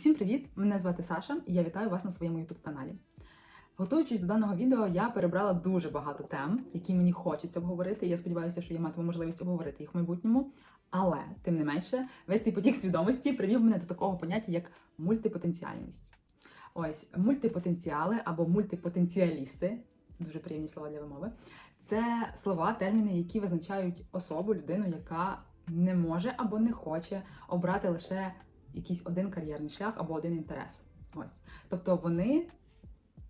Усім привіт! Мене звати Саша, і я вітаю вас на своєму youtube каналі. Готуючись до даного відео, я перебрала дуже багато тем, які мені хочеться обговорити. Я сподіваюся, що я матиму можливість обговорити їх в майбутньому. Але тим не менше, весь цей потік свідомості привів мене до такого поняття, як мультипотенціальність. Ось мультипотенціали або мультипотенціалісти, дуже приємні слова для вимови. Це слова, терміни, які визначають особу, людину, яка не може або не хоче обрати лише якийсь один кар'єрний шлях або один інтерес. Ось. Тобто вони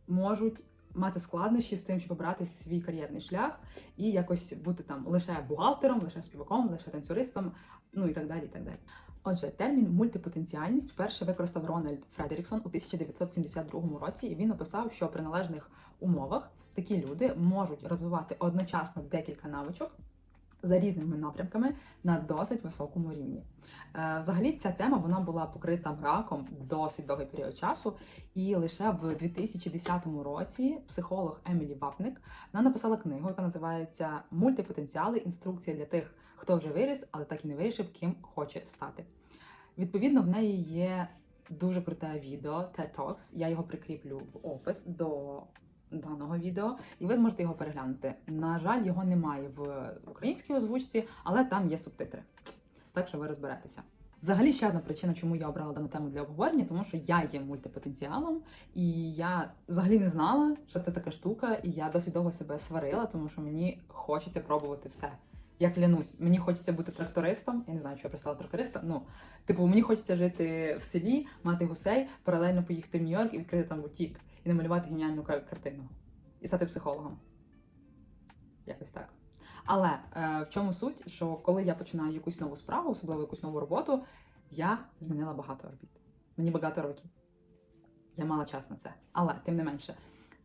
можуть мати складнощі з тим, щоб обрати свій кар'єрний шлях і якось бути там лише бухгалтером, лише співаком, лише танцюристом, ну і так далі. і так далі. Отже, термін мультипотенціальність вперше використав Рональд Фредеріксон у 1972 році, і він описав, що при належних умовах такі люди можуть розвивати одночасно декілька навичок за різними напрямками на досить високому рівні. Е, Взагалі, ця тема вона була покрита мраком досить довгий період часу, і лише в 2010 році психолог Емілі Вапник вона написала книгу, яка називається Мультипотенціали. Інструкція для тих, хто вже виріс, але так і не вирішив, ким хоче стати. Відповідно, в неї є дуже круте відео TED Talks, Я його прикріплю в опис до даного відео, і ви зможете його переглянути. На жаль, його немає в українській озвучці, але там є субтитри. Так що ви розберетеся. Взагалі, ще одна причина, чому я обрала дану тему для обговорення, тому що я є мультипотенціалом, і я взагалі не знала, що це така штука, і я досить довго себе сварила, тому що мені хочеться пробувати все. Я клянусь, мені хочеться бути трактористом. Я не знаю, що я пристала тракториста. Ну, типу, мені хочеться жити в селі, мати гусей, паралельно поїхати в Нью-Йорк і відкрити там бутік, і намалювати геніальну картину, і стати психологом. Якось так. Але е, в чому суть, що коли я починаю якусь нову справу, особливо якусь нову роботу, я змінила багато робіт. Мені багато років. Я мала час на це. Але тим не менше,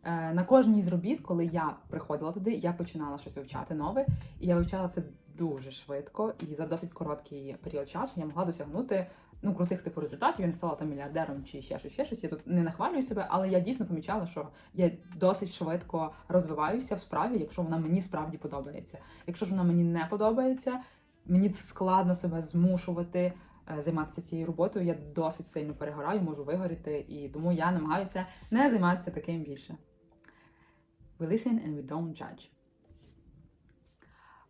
на кожній з робіт, коли я приходила туди, я починала щось вивчати нове, і я вивчала це дуже швидко, і за досить короткий період часу я могла досягнути ну, крутих типу результатів. Я не стала там мільярдером чи ще щось, ще щось. Я тут не нахвалюю себе, але я дійсно помічала, що я досить швидко розвиваюся в справі, якщо вона мені справді подобається. Якщо ж вона мені не подобається, мені складно себе змушувати е, займатися цією роботою. Я досить сильно перегораю, можу вигоріти, і тому я намагаюся не займатися таким більше. We listen and we don't judge.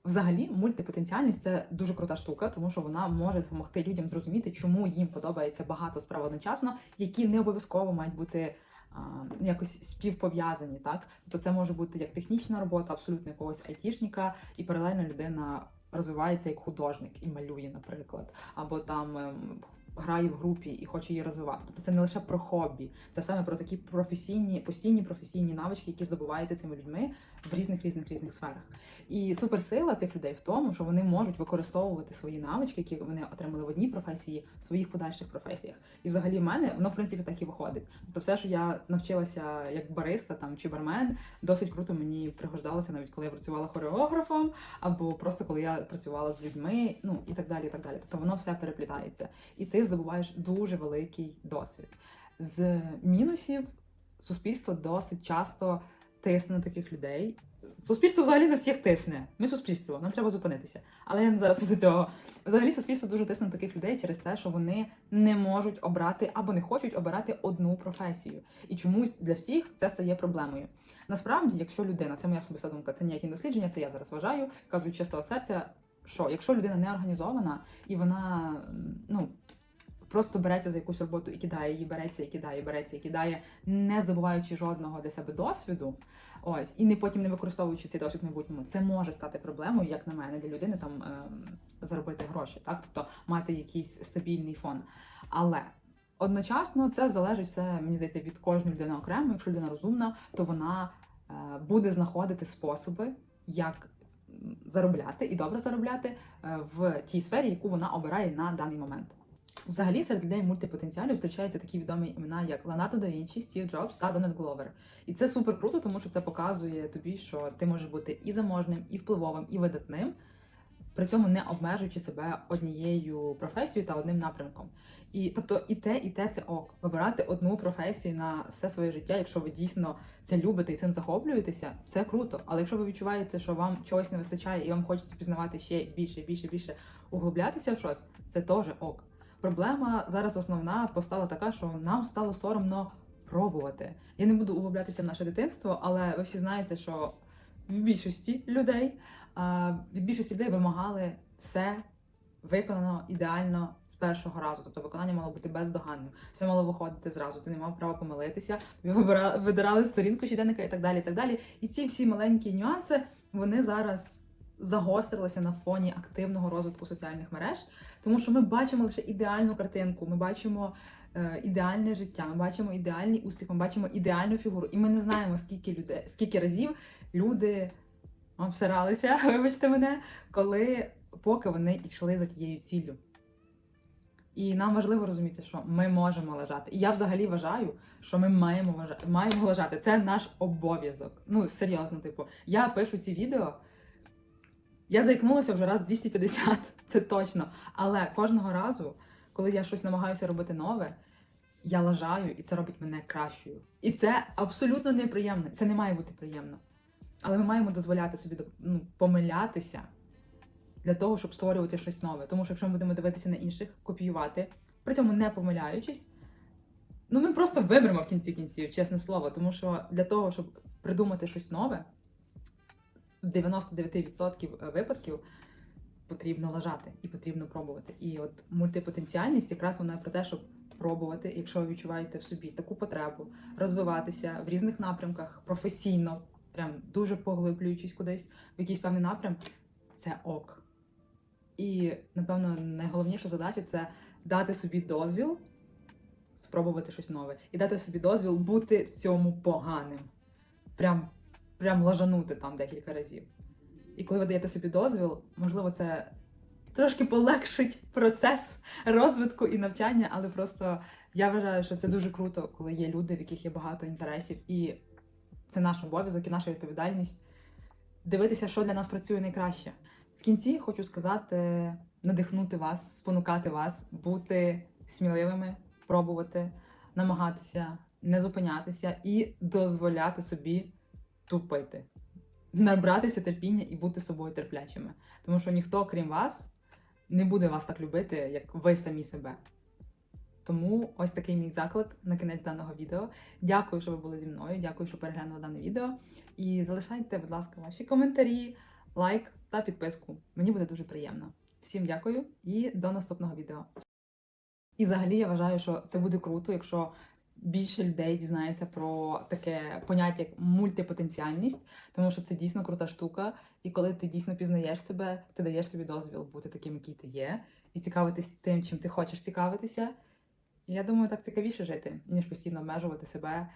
Взагалі, мультипотенціальність це дуже крута штука, тому що вона може допомогти людям зрозуміти, чому їм подобається багато справ одночасно, які не обов'язково мають бути якось співпов'язані. Так, тобто це може бути як технічна робота, абсолютно якогось айтішника, і паралельно людина розвивається як художник і малює, наприклад, або там. Грає в групі і хоче її розвивати. Тобто це не лише про хобі, це саме про такі професійні, постійні професійні навички, які здобуваються цими людьми в різних різних різних сферах. І суперсила цих людей в тому, що вони можуть використовувати свої навички, які вони отримали в одній професії, в своїх подальших професіях. І взагалі в мене воно в принципі так і виходить. Тобто, все, що я навчилася як бариста там чи бармен, досить круто мені пригождалося, навіть коли я працювала хореографом, або просто коли я працювала з людьми, ну і так далі. і так далі. Тобто воно все переплітається, і ти здобуваєш дуже великий досвід. З мінусів суспільство досить часто тисне таких людей. Суспільство взагалі на всіх тисне. Ми суспільство, нам треба зупинитися. Але я не зараз до цього. Взагалі, суспільство дуже тисне таких людей через те, що вони не можуть обрати або не хочуть обирати одну професію. І чомусь для всіх це стає проблемою. Насправді, якщо людина, це моя особиста думка, це ніякі дослідження, це я зараз вважаю, кажу чистого серця, що якщо людина не організована і вона ну. Просто береться за якусь роботу і кидає її, береться і кидає, береться і кидає, не здобуваючи жодного для себе досвіду, ось і не потім не використовуючи цей досвід в майбутньому, це може стати проблемою, як на мене, для людини там ем, заробити гроші, так тобто мати якийсь стабільний фон. Але одночасно це залежить все, мені здається, від кожної людини окремо. Якщо людина розумна, то вона е, буде знаходити способи, як заробляти і добре заробляти е, в тій сфері, яку вона обирає на даний момент. Взагалі серед людей мультипотенціалів зустрічаються такі відомі імена, як Леонардо да Вінчі, Стів Джобс та Дональд Гловер. І це супер круто, тому що це показує тобі, що ти можеш бути і заможним, і впливовим, і видатним, при цьому не обмежуючи себе однією професією та одним напрямком. І тобто і те, і те це ок. Вибирати одну професію на все своє життя, якщо ви дійсно це любите і цим захоплюєтеся, це круто. Але якщо ви відчуваєте, що вам чогось не вистачає і вам хочеться пізнавати ще більше, більше, більше, углублятися в щось, це теж ок. Проблема зараз основна постала така, що нам стало соромно пробувати. Я не буду углублятися в наше дитинство, але ви всі знаєте, що в більшості людей від більшості людей вимагали все виконано ідеально з першого разу. Тобто виконання мало бути бездоганним. Все мало виходити зразу. Ти не мав права помилитися, тобі видирали сторінку щоденника і так далі. І так далі. І ці всі маленькі нюанси вони зараз загострилися на фоні активного розвитку соціальних мереж, тому що ми бачимо лише ідеальну картинку, ми бачимо е, ідеальне життя, ми бачимо ідеальний успіх, ми бачимо ідеальну фігуру, і ми не знаємо, скільки людей, скільки разів люди обсиралися, вибачте мене, коли поки вони йшли за тією ціллю. І нам важливо розуміти, що ми можемо лежати. І я взагалі вважаю, що ми маємо маємо лежати. Це наш обов'язок. Ну, серйозно, типу, я пишу ці відео. Я заікнулася вже раз 250, це точно. Але кожного разу, коли я щось намагаюся робити нове, я лажаю, і це робить мене кращою. І це абсолютно неприємно. Це не має бути приємно. Але ми маємо дозволяти собі ну, помилятися для того, щоб створювати щось нове. Тому що якщо ми будемо дивитися на інших, копіювати, при цьому не помиляючись, ну ми просто виберемо в кінці кінців, чесне слово. Тому що для того, щоб придумати щось нове, в 99% випадків потрібно лежати і потрібно пробувати. І от мультипотенціальність якраз вона про те, щоб пробувати, якщо ви відчуваєте в собі таку потребу, розвиватися в різних напрямках професійно, прям дуже поглиблюючись кудись в якийсь певний напрям, це ок. І, напевно, найголовніша задача це дати собі дозвіл спробувати щось нове. І дати собі дозвіл бути в цьому поганим. Прям, прям лажанути там декілька разів. І коли ви даєте собі дозвіл, можливо, це трошки полегшить процес розвитку і навчання, але просто я вважаю, що це дуже круто, коли є люди, в яких є багато інтересів, і це наш обов'язок і наша відповідальність дивитися, що для нас працює найкраще. В кінці хочу сказати, надихнути вас, спонукати вас, бути сміливими, пробувати, намагатися, не зупинятися і дозволяти собі тупити, набратися терпіння і бути собою терплячими. Тому що ніхто, крім вас, не буде вас так любити, як ви самі себе. Тому ось такий мій заклик на кінець даного відео. Дякую, що ви були зі мною. Дякую, що переглянули дане відео. І залишайте, будь ласка, ваші коментарі, лайк та підписку. Мені буде дуже приємно. Всім дякую і до наступного відео. І взагалі я вважаю, що це буде круто, якщо більше людей дізнається про таке поняття як мультипотенціальність, тому що це дійсно крута штука. І коли ти дійсно пізнаєш себе, ти даєш собі дозвіл бути таким, який ти є, і цікавитись тим, чим ти хочеш цікавитися. Я думаю, так цікавіше жити, ніж постійно обмежувати себе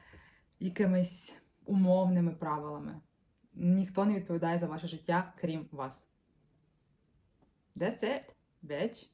якимись умовними правилами. Ніхто не відповідає за ваше життя, крім вас. That's it, bitch.